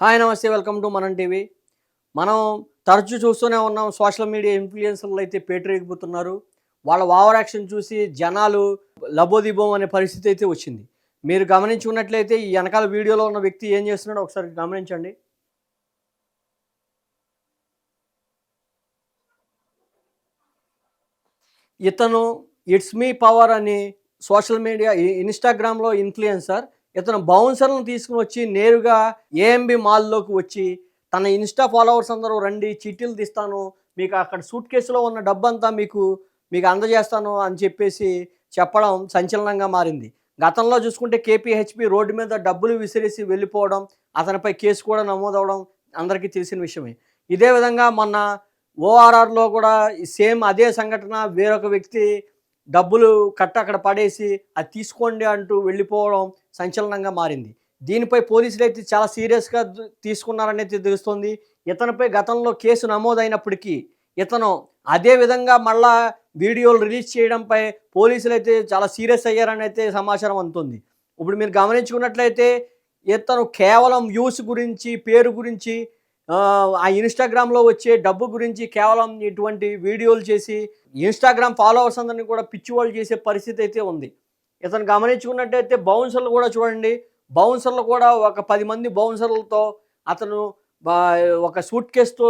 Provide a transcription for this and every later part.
Hi నమస్తే welcome to మనం TV. మనం తరచూ చూస్తూనే ఉన్నాం సోషల్ మీడియా ఇన్ఫ్లుయెన్సర్లు అయితే పేటరేగిపోతున్నారు. వాళ్ళ ఓవర్ యాక్షన్ చూసి జనాలు లబోదిబోం అనే పరిస్థితి అయితే వచ్చింది. మీరు గమనించుకున్నట్లయితే ఈ వెనకాల వీడియోలో ఉన్న వ్యక్తి ఏం చేస్తున్నాడో ఒకసారి గమనించండి. ఇతను ఇట్స్ మీ పవర్ అని సోషల్ మీడియా ఇన్స్టాగ్రామ్లో ఇన్ఫ్లుయెన్సర్ ఇతను బౌన్సర్లను తీసుకుని వచ్చి నేరుగా ఏఎంబి మాల్లోకి వచ్చి తన ఇన్స్టా ఫాలోవర్స్ అందరూ రండి చిట్టీలు తీస్తాను మీకు అక్కడ సూట్ కేసులో ఉన్న డబ్బంతా మీకు మీకు అందజేస్తాను అని చెప్పేసి చెప్పడం సంచలనంగా మారింది. గతంలో చూసుకుంటే కేపీహెచ్పి రోడ్డు మీద డబ్బులు విసిరేసి వెళ్ళిపోవడం అతనిపై కేసు కూడా నమోదవడం అందరికీ తెలిసిన విషయమే. ఇదే విధంగా మొన్న ఓఆర్ఆర్లో కూడా సేమ్ అదే సంఘటన వేరొక వ్యక్తి డబ్బులు కట్ట అక్కడ పడేసి అది తీసుకోండి అంటూ వెళ్ళిపోవడం సంచలనంగా మారింది. దీనిపై పోలీసులు అయితే చాలా సీరియస్గా తీసుకున్నారనేది తెలుస్తోంది. ఇతనిపై గతంలో కేసు నమోదైనప్పటికీ ఇతను అదే విధంగా మళ్ళా వీడియోలు రిలీజ్ చేయడంపై పోలీసులు అయితే చాలా సీరియస్ అయ్యారని అయితే సమాచారం అందుతుంది. ఇప్పుడు మీరు గమనించుకున్నట్లయితే ఇతను కేవలం వ్యూస్ గురించి పేరు గురించి ఆ, ఇన్స్టాగ్రామ్లో వచ్చే డబ్బు గురించి కేవలం ఇటువంటి వీడియోలు చేసి ఇన్స్టాగ్రామ్ ఫాలోవర్స్ అందరినీ కూడా పిచ్చివాళ్ళు చేసే పరిస్థితి అయితే ఉంది. ఇతను గమనించుకున్నట్టయితే బౌన్సర్లు కూడా చూడండి. బౌన్సర్లు కూడా ఒక పది మంది బౌన్సర్లతో అతను ఒక సూట్ కేసుతో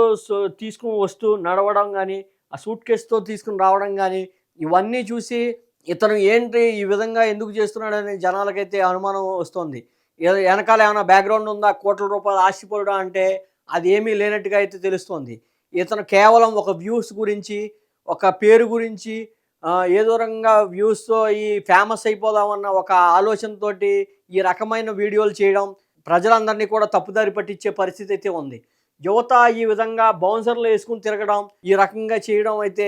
తీసుకుని వస్తూ నడవడం కానీ ఆ సూట్ కేసుతో తీసుకుని రావడం కానీ ఇవన్నీ చూసి ఇతను ఏంటి ఈ విధంగా ఎందుకు చేస్తున్నాడని జనాలకైతే అనుమానం వస్తుంది. వెనకాల ఏమైనా బ్యాక్గ్రౌండ్ ఉందా? కోట్ల రూపాయలు ఆశపడడం అంటే అది ఏమీ లేనట్టుగా అయితే తెలుస్తోంది. ఇతను కేవలం ఒక వ్యూస్ గురించి ఒక పేరు గురించి ఏదో రకంగా వ్యూస్తో ఈ ఫేమస్ అయిపోదామన్న ఒక ఆలోచనతోటి ఈ రకమైన వీడియోలు చేయడం ప్రజలందరినీ కూడా తప్పుదారి పట్టించే పరిస్థితి అయితే ఉంది. యువత ఈ విధంగా బౌన్సర్లు వేసుకుని తిరగడం ఈ రకంగా చేయడం అయితే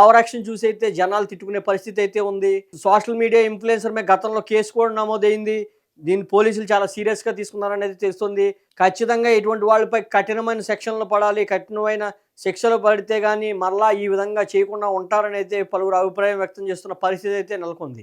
ఓవర్ యాక్షన్ చూసి అయితే జనాలు తిట్టుకునే పరిస్థితి అయితే ఉంది. సోషల్ మీడియా ఇన్ఫ్లుయెన్సర్ మీద గతంలో కేసు కూడా నమోదైంది. దీన్ని పోలీసులు చాలా సీరియస్గా తీసుకున్నారనేది తెలుస్తుంది. ఖచ్చితంగా ఇటువంటి వాళ్ళపై కఠినమైన శిక్షణలు పడాలి కఠినమైన శిక్షలు పడితే కానీ మరలా ఈ విధంగా చేయకుండా ఉంటారని అయితే పలువురు అభిప్రాయం వ్యక్తం చేస్తున్న పరిస్థితి అయితే నెలకొంది.